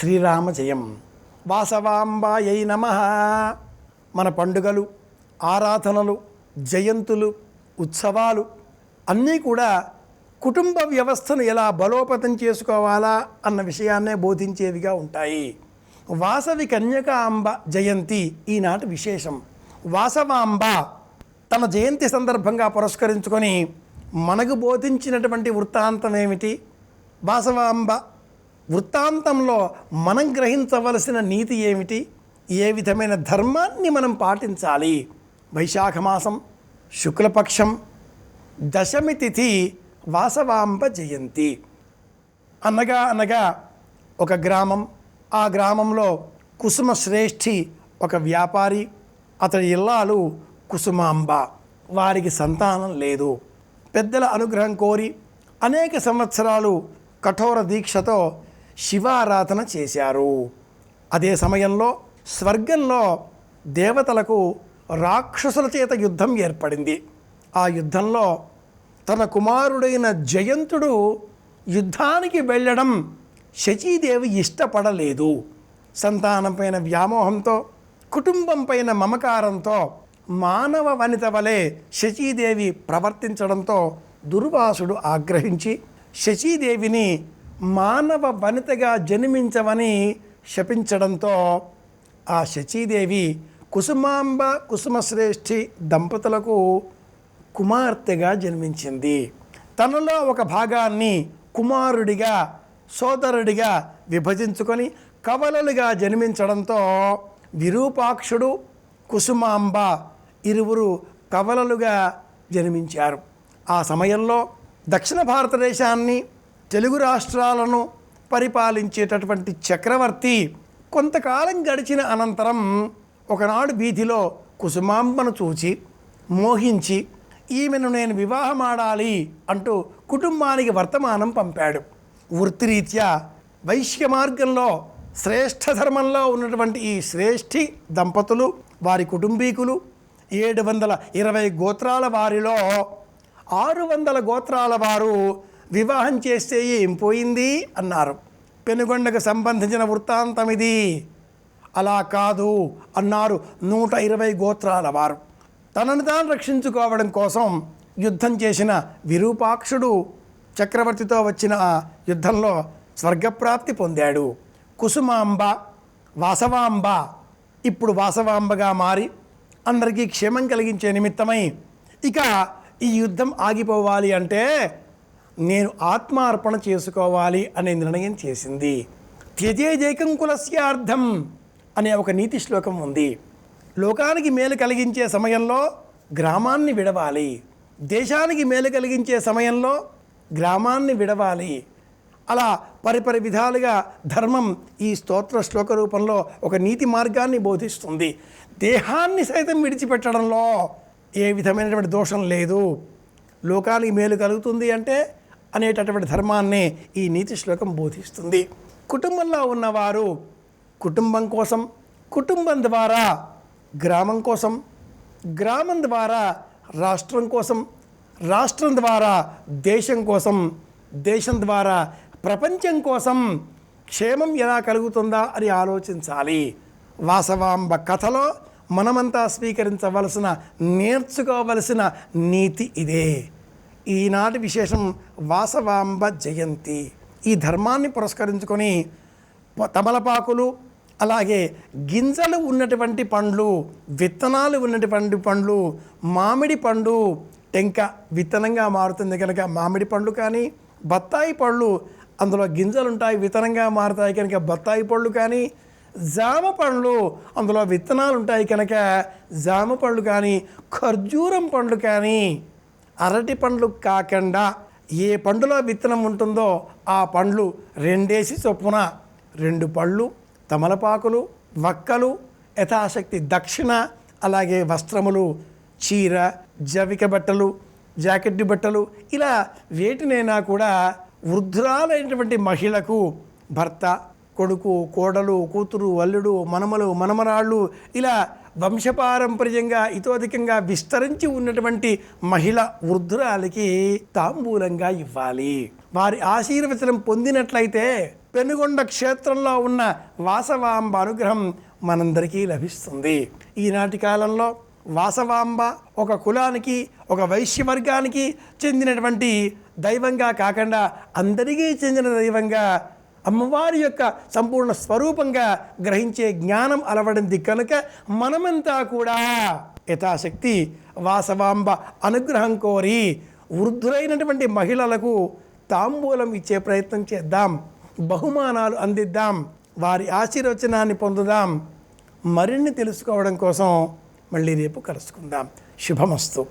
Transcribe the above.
శ్రీరామ జయం వాసవాంబాయై నమ. మన పండుగలు ఆరాధనలు జయంతులు ఉత్సవాలు అన్నీ కూడా కుటుంబ వ్యవస్థను ఎలా బలోపేతం చేసుకోవాలా అన్న విషయాన్నే బోధించేవిగా ఉంటాయి. వాసవి కన్యకాంబ జయంతి ఈనాటి విశేషం. వాసవాంబ తన జయంతి సందర్భంగా పురస్కరించుకొని మనకు బోధించినటువంటి వృత్తాంతం ఏమిటి వాసవాంబ వృత్తాంతంలో మనం గ్రహించవలసిన నీతి ఏమిటి? ఏ విధమైన ధర్మాన్ని మనం పాటించాలి? వైశాఖ మాసం శుక్లపక్షం దశమి తిథి వాసవాంబ జయంతి. అనగా అనగా ఒక గ్రామం ఆ గ్రామంలో కుసుమ శ్రేష్ఠి ఒక వ్యాపారి అతడి ఇల్లాలు కుసుమాంబ. వారికి సంతానం లేదు. పెద్దల అనుగ్రహం కోరి అనేక సంవత్సరాలు కఠోర దీక్షతో శివారాధన చేశారు. అదే సమయంలో స్వర్గంలో దేవతలకు రాక్షసుల చేత యుద్ధం ఏర్పడింది. ఆ యుద్ధంలో తన కుమారుడైన జయంతుడు యుద్ధానికి వెళ్ళడం శచీదేవి ఇష్టపడలేదు. సంతానం పైన వ్యామోహంతో కుటుంబం పైన మమకారంతో మానవ వనిత వలె శచీదేవి ప్రవర్తించడంతో దుర్వాసుడు ఆగ్రహించి శచీదేవిని మానవ వనితగా జన్మించవని శపించడంతో ఆ శచీదేవి కుసుమాంబ కుసుమశ్రేష్ఠి దంపతులకు కుమార్తెగా జన్మించింది. తనలో ఒక భాగాన్ని కుమారుడిగా సోదరుడిగా విభజించుకొని కవలలుగా జన్మించడంతో విరూపాక్షుడు కుసుమాంబ ఇరువురు కవలలుగా జన్మించారు. ఆ సమయంలో దక్షిణ భారతదేశాన్ని తెలుగు రాష్ట్రాలను పరిపాలించేటటువంటి చక్రవర్తి కొంతకాలం గడిచిన అనంతరం ఒకనాడు వీధిలో కుసుమాంబను చూచి మోహించి ఈమెను నేను వివాహమాడాలి అంటూ కుటుంబానికి వర్తమానం పంపాడు. వృత్తిరీత్యా వైశ్య మార్గంలో శ్రేష్ఠ ధర్మంలో ఉన్నటువంటి ఈ శ్రేష్ఠి దంపతులు వారి కుటుంబీకులు ఏడు వందల ఇరవై గోత్రాల వారిలో ఆరు వందల గోత్రాల వారు వివాహం చేస్తే ఏం పోయింది? అన్నారు. పెనుగొండకు సంబంధించిన వృత్తాంతం ఇది. అలా కాదు అన్నారు నూట ఇరవై గోత్రాల వారు. తనను తాను రక్షించుకోవడం కోసం యుద్ధం చేసిన విరూపాక్షుడు చక్రవర్తితో వచ్చిన ఆ యుద్ధంలో స్వర్గప్రాప్తి పొందాడు. కుసుమాంబ వాసవాంబ ఇప్పుడు వాసవాంబగా మారి అందరికీ క్షేమం కలిగించే నిమిత్తమై ఇక ఈ యుద్ధం ఆగిపోవాలి అంటే నేను ఆత్మార్పణ చేసుకోవాలి అనే నిర్ణయం చేసింది. త్యజేజైకం కులస్యార్థం అనే ఒక నీతి శ్లోకం ఉంది. లోకానికి మేలు కలిగించే సమయంలో గ్రామాన్ని విడవాలి. దేశానికి మేలు కలిగించే సమయంలో గ్రామాన్ని విడవాలి. అలా పరిపరి విధాలుగా ధర్మం ఈ స్తోత్ర శ్లోక రూపంలో ఒక నీతి మార్గాన్ని బోధిస్తుంది. దేహాన్ని సైతం విడిచిపెట్టడంలో ఏ విధమైనటువంటి దోషం లేదు. లోకానికి మేలు కలుగుతుంది అంటే అనేటటువంటి ధర్మాన్ని ఈ నీతి శ్లోకం బోధిస్తుంది. కుటుంబంలో ఉన్నవారు కుటుంబం కోసం కుటుంబం ద్వారా గ్రామం కోసం గ్రామం ద్వారా రాష్ట్రం కోసం రాష్ట్రం ద్వారా దేశం కోసం దేశం ద్వారా ప్రపంచం కోసం క్షేమం ఎలా కలుగుతుందా అని ఆలోచించాలి. వాసవాంబ కథలో మనమంతా స్వీకరించవలసిన నేర్చుకోవలసిన నీతి ఇదే. ఈనాటి విశేషం వాసవాంబ జయంతి. ఈ ధర్మాన్ని పురస్కరించుకొని తమలపాకులు అలాగే గింజలు ఉన్నటువంటి పండ్లు విత్తనాలు ఉన్నటువంటి పండ్లు మామిడి పండు టెంక విత్తనంగా మారుతుంది కనుక మామిడి పండ్లు కానీ బత్తాయి పళ్ళు అందులో గింజలు ఉంటాయి విత్తనంగా మారుతాయి కనుక బత్తాయి పళ్ళు కానీ జామ పండ్లు అందులో విత్తనాలు ఉంటాయి కనుక జామ పళ్ళు కానీ ఖర్జూరం పండ్లు కానీ అరటి పండ్లు కాకుండా ఏ పండులో విత్తనం ఉంటుందో ఆ పండ్లు రెండేసి చొప్పున రెండు పళ్ళు తమలపాకులు వక్కలు యథాశక్తి దక్షిణ అలాగే వస్త్రములు చీర జవిక బట్టలు జాకెట్ బట్టలు ఇలా వేటినైనా కూడా వృద్ధురాలైనటువంటి మహిళకు భర్త కొడుకు కోడలు కూతురు అల్లుడు మనమలు మనమరాళ్ళు ఇలా వంశపారంపర్యంగా ఇతోధికంగా విస్తరించి ఉన్నటువంటి మహిళ వృద్ధురాలికి తాంబూలంగా ఇవ్వాలి. వారి ఆశీర్వచనం పొందినట్లయితే పెనుగొండ క్షేత్రంలో ఉన్న వాసవాంబ అనుగ్రహం మనందరికీ లభిస్తుంది. ఈనాటి కాలంలో వాసవాంబ ఒక కులానికి ఒక వైశ్యవర్గానికి చెందినటువంటి దైవంగా కాకుండా అందరికీ చెందిన దైవంగా అమ్మవారి యొక్క సంపూర్ణ స్వరూపంగా గ్రహించే జ్ఞానం అలవడింది కనుక మనమంతా కూడా యథాశక్తి వాసవాంబ అనుగ్రహం కోరి వృద్ధులైనటువంటి మహిళలకు తాంబూలం ఇచ్చే ప్రయత్నం చేద్దాం. బహుమానాలు అందిద్దాం. వారి ఆశీర్వచనాన్ని పొందుదాం. మరిన్ని తెలుసుకోవడం కోసం మళ్ళీ రేపు కలుసుకుందాం. శుభమస్తు.